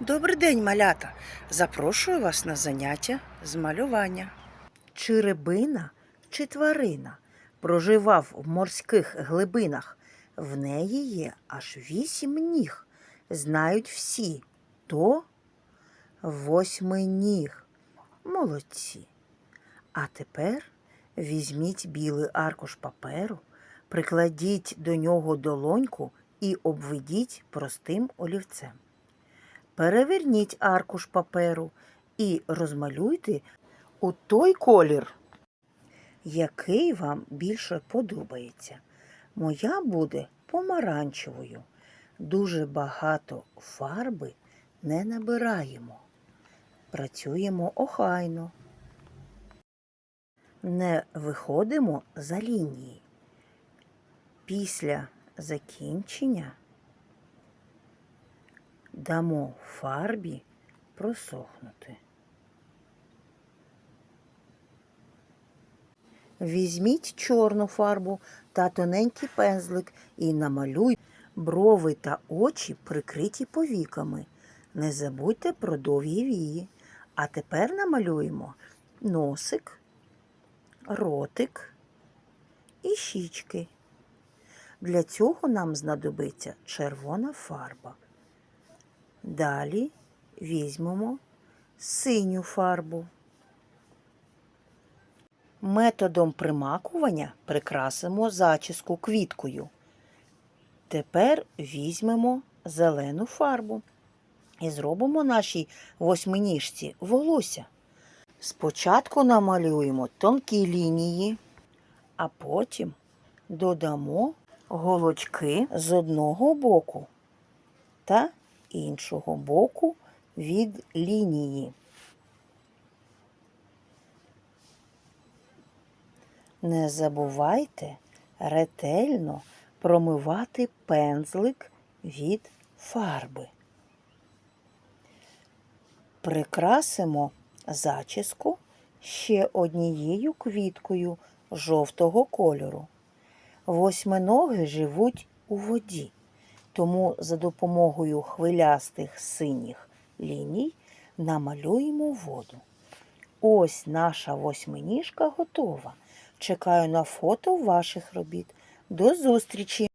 Добрий день, малята! Запрошую вас на заняття з малювання. Чи рибина, чи тварина проживав в морських глибинах. В неї є аж вісім ніг. Знають всі. То восьминіг. Молодці. А тепер візьміть білий аркуш паперу, прикладіть до нього долоньку і обведіть простим олівцем. Переверніть аркуш паперу і розмалюйте у той колір, який вам більше подобається. Моя буде помаранчевою. Дуже багато фарби не набираємо. Працюємо охайно. Не виходимо за лінії. Після закінчення дамо фарбі просохнути. Візьміть чорну фарбу та тоненький пензлик і намалюй брови та очі прикриті повіками. Не забудьте про довгі вії. А тепер намалюємо носик, ротик і щічки. Для цього нам знадобиться червона фарба. Далі візьмемо синю фарбу. Методом примакування прикрасимо зачіску квіткою. Тепер візьмемо зелену фарбу і зробимо нашій восьминіжці волосся. Спочатку намалюємо тонкі лінії, а потім додамо голочки з одного боку та іншого боку від лінії. Не забувайте ретельно промивати пензлик від фарби. Прикрасимо зачіску ще однією квіткою жовтого кольору. Восьминоги живуть у воді, тому за допомогою хвилястих синіх ліній намалюємо воду. Ось наша восьминіжка готова. Чекаю на фото ваших робіт. До зустрічі!